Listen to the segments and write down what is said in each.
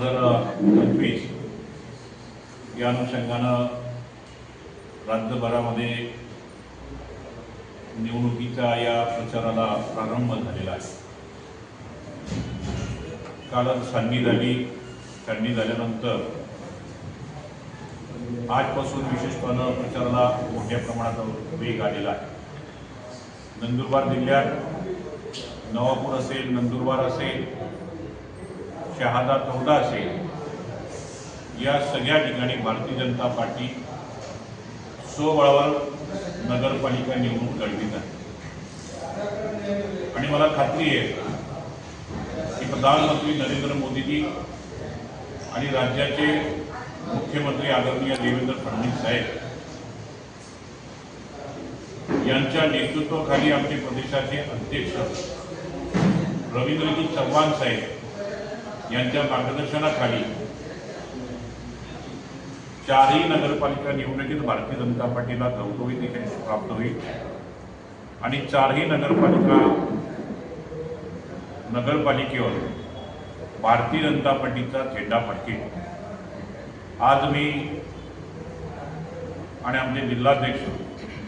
हजार पंचवीस या अनुषंगानं राज्यभरामध्ये निवडणुकीच्या या प्रचाराला प्रारंभ झालेला आहे. कालच सांगणी झाली. थंडी झाल्यानंतर आजपासून विशेषपणे प्रचाराला मोठ्या प्रमाणात वेग आलेला आहे. नंदुरबार जिल्ह्यात नवापूर असेल नंदुरबार असेल शहादा चौदा असेल या सगळ्या ठिकाणी भारतीय जनता पार्टी स्वबळावर नगरपालिका निवडणूक लढवीत आहे. आणि मला खात्री आहे की प्रधानमंत्री नरेंद्र मोदीजी आणि राज्याचे मुख्यमंत्री आदरणीय देवेंद्र फडणवीस साहेब यांच्या नेतृत्वाखाली आमचे प्रदेशाचे अध्यक्ष रवींद्रजी चव्हाण साहेब यांच्या मार्गदर्शनाखाली चारही नगरपालिका निवडणुकीत भारतीय जनता पार्टीला घवघवीत यश प्राप्त होईल. आणि चारही नगरपालिका नगरपालिकेवर भारतीय जनता पार्टीचा झेंडा फडकेल. आज मी आणि आमचे जिल्हाध्यक्ष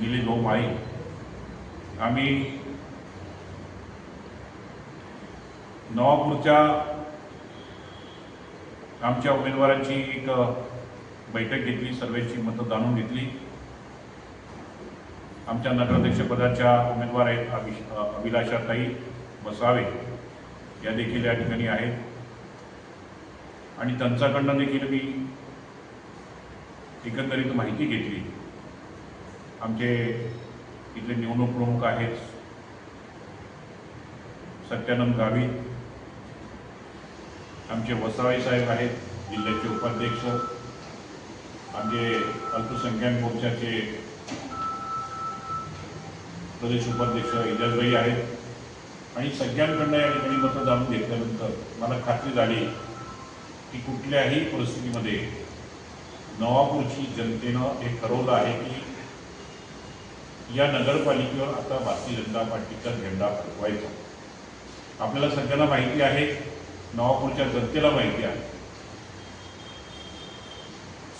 दिलीप भाऊ माळी आम्ही नवापूरच्या आमच्या उमेदवारांची एक बैठक घेतली सर्वेची मतं जाणून घेतली. आमच्या नगराध्यक्षपदाच्या उमेदवार आहेत अभिष अभिलाषाताई बसावे. या देखील या ठिकाणी आहेत. आणि त्यांच्याकडनं देखील मी एकंदरीत माहिती घेतली. आमचे इथले निवडणूक प्रमुख आहेत सत्यानंद गावित आमचे वसावे साहेब आहेत जिल्ह्याचे उपाध्यक्ष आमचे अल्पसंख्याक मोर्चाचे प्रदेश उपाध्यक्ष इजाजभाई आहेत. आणि सगळ्यांकडनं या ठिकाणी मतं जाणून घेतल्यानंतर मला खात्री झाली की कुठल्याही परिस्थितीमध्ये नवापूरची जनतेनं हे ठरवलं आहे की या नगरपालिकेवर आता भारतीय जनता पार्टीचा झेंडा फडकवायचा आपल्याला सगळ्यांना माहिती आहे नवापूरच्या जनतेला माहिती आहे.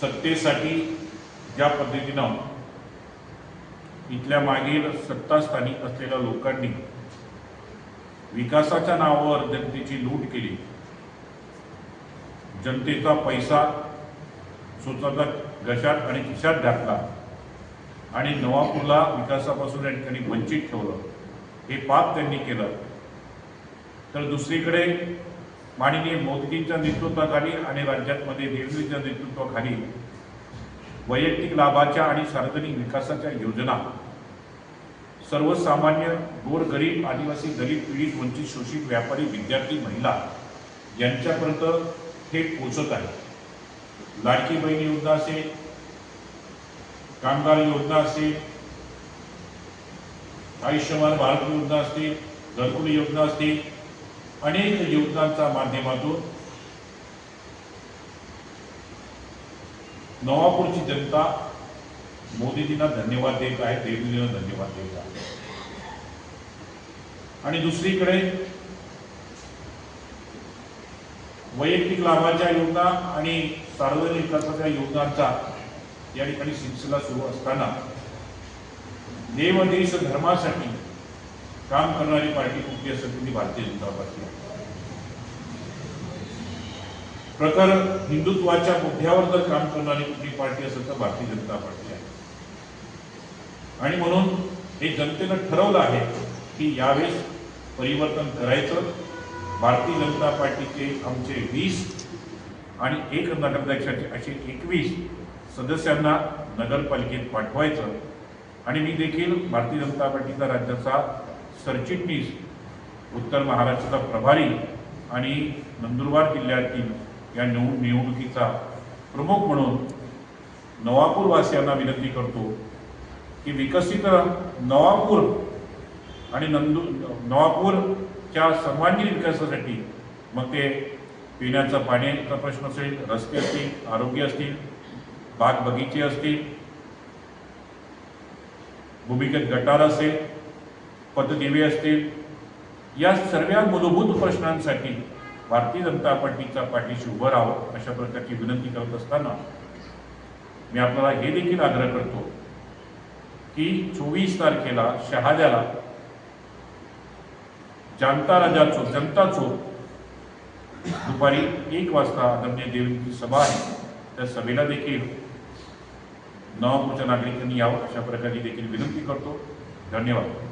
सत्तेसाठी ज्या पद्धतीनं इथल्या मागील सत्तास्थानी असलेल्या लोकांनी विकासाच्या नावावर जनतेची लूट केली. जनतेचा पैसा स्वतःचा घशात आणि खिशात घातला आणि नवापूरला विकासापासून या ठिकाणी वंचित ठेवलं. हे पाप त्यांनी केलं. तर दुसरीकडे माननीय मोदींच्या नेतृत्वाखाली आणि राज्यातमध्ये रेल्वेच्या नेतृत्वाखाली वैयक्तिक लाभाच्या आणि सार्वजनिक विकासाच्या योजना सर्वसामान्य गोरगरीब आदिवासी दलित पीडित वंचित शोषित व्यापारी विद्यार्थी महिला यांच्यापर्यंत थेट पोचत आहे. लाडकी बहीण योजना असेल कामगार योजना असेल आयुष्यमान भारत योजना असतील घरकुल योजना असतील अनेक युवकांच्या माध्यमातून नवापूरची जनता मोदीजींना धन्यवाद देत आहे देवेंद्रजींना धन्यवाद देत आहे. आणि दुसरीकडे वैयक्तिक लाभाच्या योजना आणि सार्वजनिक विकासाच्या योजनांचा या ठिकाणी सिलसिला सुरू असताना देव देश धर्मासाठी काम करणारी पार्टी कुठली असेल ती भारतीय जनता पार्टी आहे. प्रकरण हिंदुत्वाच्या मुद्द्यावर जर काम करणारी कुठली पार्टी असेल तर भारतीय जनता पार्टी आहे. आणि म्हणून हे जनतेनं ठरवलं आहे की यावेळेस परिवर्तन करायचं. भारतीय जनता पार्टीचे आमचे वीस आणि एक नगराध्यक्षाचे असे एकवीस सदस्यांना नगरपालिकेत पाठवायचं. आणि मी देखील भारतीय जनता पार्टीचा राज्याचा सरचिटणीस उत्तर महाराष्ट्राचा प्रभारी आणि नंदुरबार जिल्ह्यातील या निवड निवडणुकीचा प्रमुख म्हणून नवापूरवासियांना विनंती करतो की विकसित नवापूर आणि नंदू नवापूरच्या सर्वांगीण विकासासाठी मग ते पिण्याचा पाण्याचा प्रश्न असेल रस्ते असतील आरोग्य असतील बाग बगीचे असतील भूमिगत गटार असेल पतदिवे असतील. या सर्व मूलभूत प्रश्नांसाठी भारतीय जनता पार्टीच्या पाठीशी उभं राहावं अशा प्रकारची विनंती करत असताना मी आपल्याला हे देखील आग्रह करतो की चोवीस तारखेला शहाद्याला जानता राजा चौक जनता चौक दुपारी एक वाजता आदरणीय देवींची सभा आहे. त्या सभेला देखील नवापूरच्या नागरिकांनी यावं अशा प्रकारे देखील विनंती करतो. धन्यवाद.